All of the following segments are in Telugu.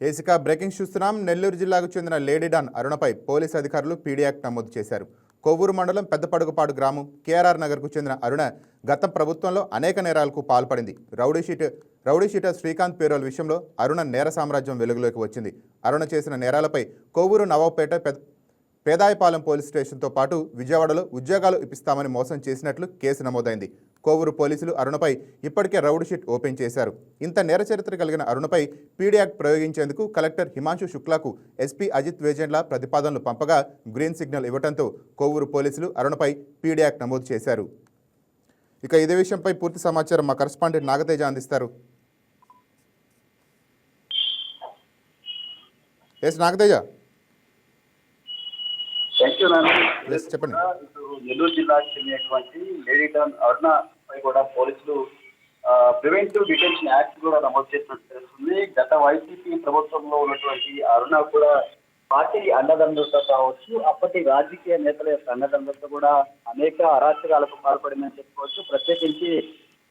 ఏసిక బ్రేకింగ్ చూస్తున్నాం. నెల్లూరు జిల్లాకు చెందిన లేడీ డాన్ అరుణపై పోలీసు అధికారులు పీడియాక్ నమోదు చేశారు. కొవ్వూరు మండలం పెద్దపడుగుపాడు గ్రామం కేఆర్ఆర్ నగర్కు చెందిన అరుణ గత ప్రభుత్వంలో అనేక నేరాలకు పాల్పడింది. Rowdy sheet rowdy sheeter Srikanth parole విషయంలో అరుణ నేర సామ్రాజ్యం వెలుగులోకి వచ్చింది. అరుణ చేసిన నేరాలపై కొవ్వూరు నవాబ్పేట పెద్ద పేదాయపాలెం పోలీస్ స్టేషన్తో పాటు విజయవాడలో ఉద్యోగాలు ఇప్పిస్తామని మోసం చేసినట్లు కేసు నమోదైంది. కోవూరు పోలీసులు అరుణపై ఇప్పటికే రౌడ్ షీట్ ఓపెన్ చేశారు. ఇంత నేర చరిత్ర కలిగిన అరుణపై పీడీ యాక్ట్ ప్రయోగించేందుకు కలెక్టర్ హిమాంశు శుక్లాకు ఎస్పీ అజిత్ వేజెండ్ల ప్రతిపాదనలు పంపగా గ్రీన్ సిగ్నల్ ఇవ్వడంతో కోవూరు పోలీసులు అరుణపై పీడీ యాక్ట్ నమోదు చేశారు. ఇక ఇదే విషయంపై పూర్తి సమాచారం మా కరస్పాండెంట్ నాగతేజ అందిస్తారు. ఎస్ నాగతేజ. చెప్పండి. నెల్లూరు జిల్లాకు చెందినటువంటి లేడీ అరుణ పై కూడా పోలీసులు ప్రివెంటివ్ డిటెన్షన్ యాక్ట్ కూడా నమోదు చేసినట్టు తెలుస్తుంది. గత వైసీపీ ప్రభుత్వంలో ఉన్నటువంటి అరుణ కూడా పార్టీ అండదండలతో కావచ్చు అప్పటి రాజకీయ నేతల యొక్క అండదండలతో కూడా అనేక అరాచకాలకు పాల్పడిందని చెప్పుకోవచ్చు. ప్రత్యేకించి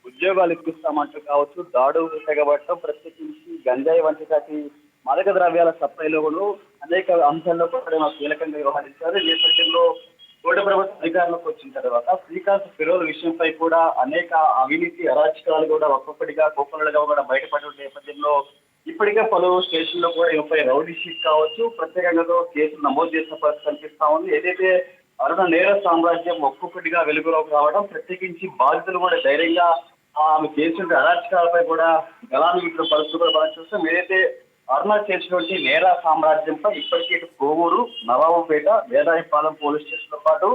ఉద్యోగాలు ఇప్పిస్తామంటూ కావచ్చు దాడు తెగబట్టడం ప్రత్యేకించి గంజాయి వంటి కాటి మాదక ద్రవ్యాల సప్లైలో కూడా అనేక అంశాల్లో కూడా కీలకంగా వ్యవహరించారు. ఈ నేపథ్యంలో కూడ ప్రభుత్వ అధికారంలోకి వచ్చిన తర్వాత శ్రీకాంత్ ఫిరోల్ విషయంపై కూడా అనేక అవినీతి అరాచకాలు కూడా ఒక్కొక్కటిగా కోపలుగా కూడా బయటపడిన నేపథ్యంలో ఇప్పటికే పలు స్టేషన్లో కూడా ఈమెపై రౌడీ షీట్ కావచ్చు. ప్రత్యేకంగా కేసులు నమోదు చేసిన పరిస్థితి కనిపిస్తా ఉంది. ఏదైతే అరుణ నేర సామ్రాజ్యం ఒక్కొక్కటిగా వెలుగులోకి రావడం ప్రత్యేకించి బాధితులు కూడా ధైర్యంగా ఆమె చేసిన అరాచకాలపై కూడా గలాన్ని ఇప్పుడు పరిస్థితులు కూడా మనం చూస్తాం. ఏదైతే అరుణ చేసినటువంటి నేర సామ్రాజ్యంపై ఇప్పటికే కోవూరు నవాబుపేట వేదాయపాలెం పోలీస్ స్టేషన్తో పాటు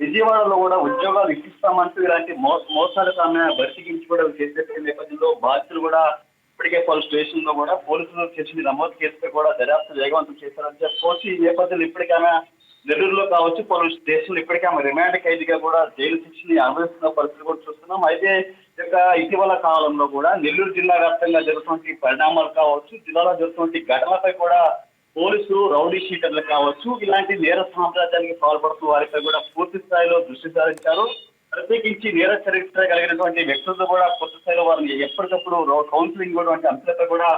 విజయవాడలో కూడా ఉద్యోగాలు ఇప్పిస్తామంటూ ఇలాంటి మో మోసాలకు ఆమె బరిసిగించుకోవడం చేసే నేపథ్యంలో బాధితులు కూడా ఇప్పటికే పలు స్టేషన్లో కూడా పోలీసులు చేసిన నమోదు కేసుపై కూడా దర్యాప్తు వేగవంతం చేశారని చెప్పుకోవచ్చు ఈ నేపథ్యంలో ఇప్పటికైనా ఆమె నెల్లూరులో కావచ్చు పలు దేశంలో ఇప్పటికే ఆమె రిమాండ్ ఖైదీగా కూడా జైలు శిక్షని అనుభవిస్తున్న పరిస్థితి కూడా చూస్తున్నాం. అయితే ఈ యొక్క ఇటీవల కాలంలో కూడా నెల్లూరు జిల్లా వ్యాప్తంగా జరుగుతున్న పరిణామాలు కావచ్చు జిల్లాలో జరుగుతున్న ఘటనలపై కూడా పోలీసులు రౌడీ షీటర్లు కావచ్చు ఇలాంటి నేర సామ్రాజ్యానికి పాల్పడుతున్న వారిపై కూడా పూర్తి స్థాయిలో దృష్టి సారించారు. ప్రత్యేకించి నేర చరిత్ర కలిగినటువంటి వ్యక్తులతో కూడా పూర్తి స్థాయిలో వారిని ఎప్పటికప్పుడు కౌన్సిలింగ్ కూడా వంటి అంశాలపై కూడా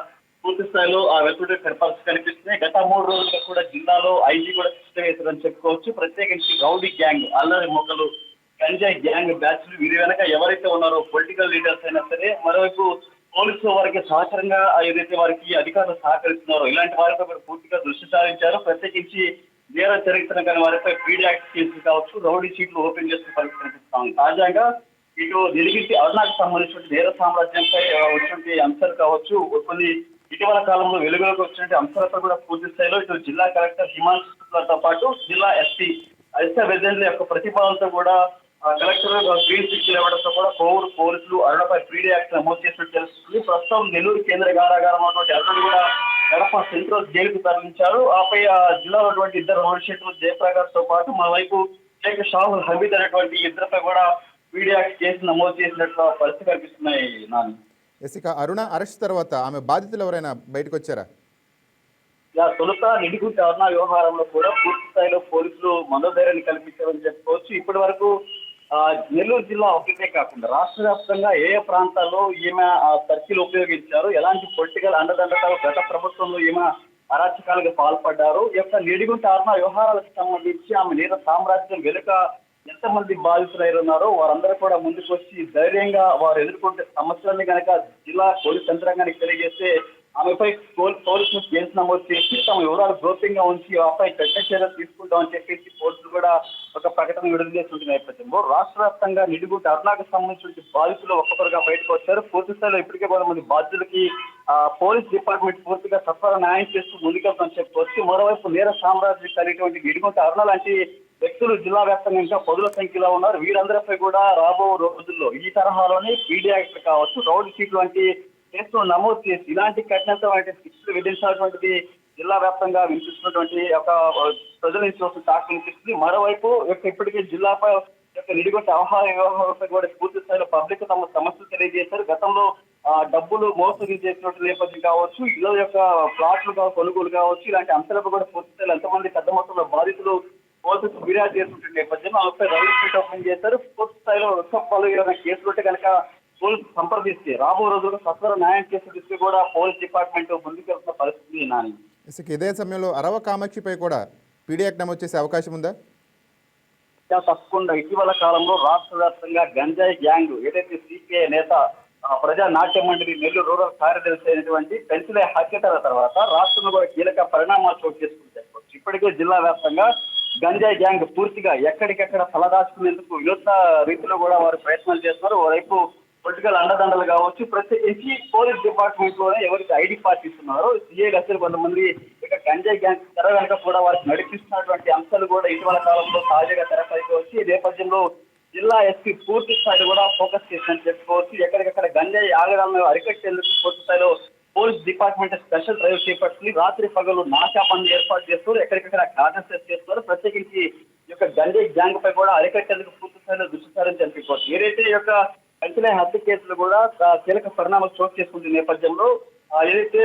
పూర్తి స్థాయిలో ఆ వ్యక్తుల పరిస్థితి కనిపిస్తున్నాయి. గత మూడు రోజులుగా కూడా జిల్లాలో ఐజీ కూడా శిక్షణ వేశారని చెప్పుకోవచ్చు. ప్రత్యేకించి రౌడీ గ్యాంగ్ అల్లరి మొక్కలు గంజాయి గ్యాంగ్ బ్యాచ్లు వీరి వెనక ఎవరైతే ఉన్నారో పొలిటికల్ లీడర్స్ అయినా సరే మరోవైపు పోలీసులు వారికి సహచరంగా ఏదైతే వారికి అధికారులు సహకరిస్తున్నారో ఇలాంటి వారిపై కూడా పూర్తిగా దృష్టి సారించారు. ప్రత్యేకించి నేర చరిత్ర కానీ వారిపై పీడీ యాక్ట్ కేసులు కావచ్చు రౌడీ షీట్లు ఓపెన్ చేసిన పరిస్థితి కనిపిస్తాం తాజాగా ఇటు నిలిగిటి అరుణాకు సంబంధించిన నేర సామ్రాజ్యంపై ఆ, వచ్చినటువంటి అంశాలు కావచ్చు కొన్ని ఇటీవల కాలంలో వెలుగులోకి వచ్చిన అంశాలతో కూడా పూర్తి స్థాయిలో ఇటు జిల్లా కలెక్టర్ హిమాంశు పాటు జిల్లా ఎస్పీ అజిత వెజెంట్ల యొక్క ప్రతిపాదనతో కూడా కలెక్టర్ గ్రీన్ సిగ్నల్ ఇవ్వడంతో కూడా కోవూరు పోలీసులు అరుణపై పీడీ యాక్ట్ నమోదు చేసినట్టు తెలుస్తుంది. ప్రస్తుతం నెల్లూరు కేంద్ర కారాగారం అటువంటి అరుణ్ కూడా గడప సెంట్రల్ జైలుకు తరలించారు. ఆపై ఆ జిల్లాలో ఉన్నటువంటి ఇద్దరు రోడ్ జయప్రకాష్తో పాటు మరోవైపు షేక్ షాహుల్ హమీద్ అనేటువంటి ఇద్దరిపై కూడా పీడీ యాక్ట్ కేసు నమోదు చేసినట్లు పరిస్థితి కనిపిస్తున్నాయి నాని. ఎస్ ఇక అరుణ అరెస్ట్ తర్వాత ఆమె బాధితులు ఎవరైనా బయటకు వచ్చారా తొలుత నిడిగుంట అరుణ వ్యవహారంలో కూడా పూర్తి స్థాయిలో పోలీసులు మనోధైర్యాన్ని కల్పించారని చెప్పుకోవచ్చు. ఇప్పటి వరకు నెల్లూరు జిల్లా ఒకటే కాకుండా రాష్ట్ర వ్యాప్తంగా ఏ ఏ ప్రాంతాల్లో ఈమె సర్కిల్ ఉపయోగించారు ఎలాంటి పొలిటికల్ అండదండతాలు గత ప్రభుత్వంలో ఈమె అరాచకాలకు పాల్పడ్డారు ఈ యొక్క నిడిగుంట అరుణ వ్యవహారాలకు సంబంధించి ఆమె నేర సామ్రాజ్యం వెనుక ఎంతమంది బాధితులైనారో వారందరూ కూడా ముందుకు వచ్చి ధైర్యంగా వారు ఎదుర్కొంటే సమస్యల్ని కనుక జిల్లా పోలీస్ యంత్రాంగానికి తెలియజేస్తే ఆమెపై పోలీసులు కేసు నమోదు చేసి తమ వివరాలు గోప్యంగా ఉంచి ఆపై చట్ట చర్యలు తీసుకుంటామని చెప్పేసి పోలీసులు కూడా ఒక ప్రకటన విడుదల చేస్తున్న నేపథ్యంలో రాష్ట్ర వ్యాప్తంగా నిడుగుంట అరుణాకు సంబంధించిన బాధితులు ఒక్కొక్కరుగా బయటకు వచ్చారు. పూర్తి స్థాయిలో ఇప్పటికే కొంతమంది బాధితులకి బాధ్యులకి పోలీస్ డిపార్ట్మెంట్ పూర్తిగా సత్వర న్యాయం చేస్తూ ముందుకెళ్తామని చెప్పుకోవచ్చు మరోవైపు నేర సామ్రాజ్యం కలిగినటువంటి నిడుగుంట అరుణ లాంటి వ్యక్తులు జిల్లా వ్యాప్తంగా ఇంకా పదుల సంఖ్యలో ఉన్నారు. వీరందరిపై కూడా రాబో రోజుల్లో ఈ తరహాలోనే పీడీ యాక్ట్ కావచ్చు రౌడ్ షీట్ వంటి కేసులు నమోదు చేసి ఇలాంటి కఠినతమైన శిక్షలు విధించాల్సినటువంటిది జిల్లా వ్యాప్తంగా వినిపిస్తున్నటువంటి ఒక ప్రజల నుంచి వస్తున్న టాక్ వినిపిస్తుంది. మరోవైపు యొక్క ఇప్పటికే జిల్లాపై యొక్క నిడిగొట్ట ఆహార వ్యవహారంపై కూడా పూర్తి స్థాయిలో పబ్లిక్ తమ సమస్యలు తెలియజేశారు. గతంలో డబ్బులు మోసం చేసినట్టు నేపథ్యం కావచ్చు ఇళ్ళ యొక్క ప్లాట్లు కొనుగోలు కావచ్చు ఇలాంటి అంశాలపై కూడా పూర్తి స్థాయిలో ఎంతమంది పెద్ద మొత్తంలో బాధితులు పోలీసులు ఫిర్యాదు చేస్తున్న నేపథ్యంలో ఆమెపై రైలు షీట్ ఓపెన్ చేశారు. పూర్తి స్థాయిలో వృక్షపాలు ఏమైనా కేసులు ఉంటే కనుక పోలీసు సంప్రదిస్తే రాబో రోజుల్లో సత్వర న్యాయం చేసే దిశగా కూడా పోలీస్ డిపార్ట్మెంట్ ముందుకెళ్తున్న పరిస్థితి నాని ఇదే సమయంలో అరవ కామాక్షిపై కూడా పీడీ యాక్ట్ నమోదు చేసే అవకాశం ఉందా? తప్పకుండా. ఇటీవల కాలంలో రాష్ట్ర వ్యాప్తంగా గంజాయి గ్యాంగ్ ఏదైతే సిపిఐ నేత ప్రజా నాట్య మండలి నెల్లూరు రూరల్ కార్యదర్శి అయినటువంటి పెన్సిలే హత్యతల తర్వాత రాష్ట్రంలో కూడా కీలక పరిణామాలు చోటు చెప్పవచ్చు ఇప్పటికే జిల్లా వ్యాప్తంగా గంజాయి గ్యాంగ్ పూర్తిగా ఎక్కడికెక్కడ తలదాచుకునేందుకు వినూత్న రీతిలో కూడా వారు ప్రయత్నాలు చేస్తున్నారు. ఓవైపు పొలిటికల్ అండదండలు కావచ్చు ప్రత్యేకించి పోలీస్ డిపార్ట్మెంట్లోనే ఎవరికి ఐడి పార్టీ ఉన్నారో సిఐ అసలు కొంతమంది ఇక గంజాయి గ్యాంగ్ తెర వెనక కూడా వారికి నడిపిస్తున్నటువంటి అంశాలు కూడా ఇటీవల కాలంలో తాజాగా తెరపైకి వచ్చి ఈ నేపథ్యంలో జిల్లా ఎస్పీ పూర్తి స్థాయిలో కూడా ఫోకస్ చేసినట్టు చెప్పుకోవచ్చు. ఎక్కడికక్కడ గంజాయి ఆగడాలను అరికట్టేందుకు పూర్తి స్థాయిలో పోలీస్ డిపార్ట్మెంట్ స్పెషల్ డ్రైవ్ చేపట్టుకుని రాత్రి పగలు నాశా పనులు ఏర్పాటు చేస్తారు ఎక్కడికక్కడ గార్డెన్ సెట్ చేస్తారు ప్రత్యేకించి ఈ యొక్క గంజాయి గ్యాంగ్ పై కూడా అరికట్టేందుకు పూర్తి స్థాయిలో దృష్టి సారని ఏదైతే ఈ యొక్క కంచెలే హత్య కేసులు కూడా కీలక పరిణామాలు చోటు చేసుకుంటున్న నేపథ్యంలో ఏదైతే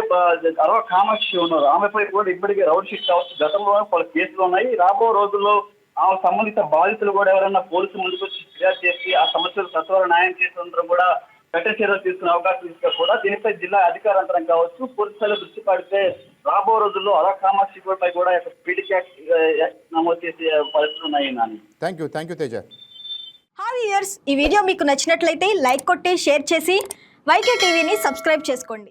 అరవ కామాక్షి ఉన్నారో ఆమెపై కూడా ఇప్పటికే రౌడ్ షీట్ కావచ్చు. గతంలో పలు కేసులు ఉన్నాయి. రాబో రోజుల్లో ఆ సంబంధిత బాధితులు కూడా ఎవరైనా పోలీసు ముందుకు వచ్చి ఫిర్యాదు చేసి ఆ సమస్యలు సత్వర న్యాయం చేసేందుకు కూడా కఠిన చర్యలు తీసుకునే అవకాశం ఇస్తే కూడా దీనిపై జిల్లా అధికారంతరం కావచ్చు పూర్తి స్థాయిలో దృష్టి పడితే రాబో రోజుల్లో అలా కామాక్షి పై కూడా పీడికి నమోదు చేసే పరిస్థితులు ఉన్నాయి Nani. Thank you thank you Teja hi years ఈ వీడియో మీకు నచ్చినట్లయితే లైక్ కొట్టి షేర్ చేసి వైకే టీవీని సబ్స్క్రైబ్ చేసుకోండి.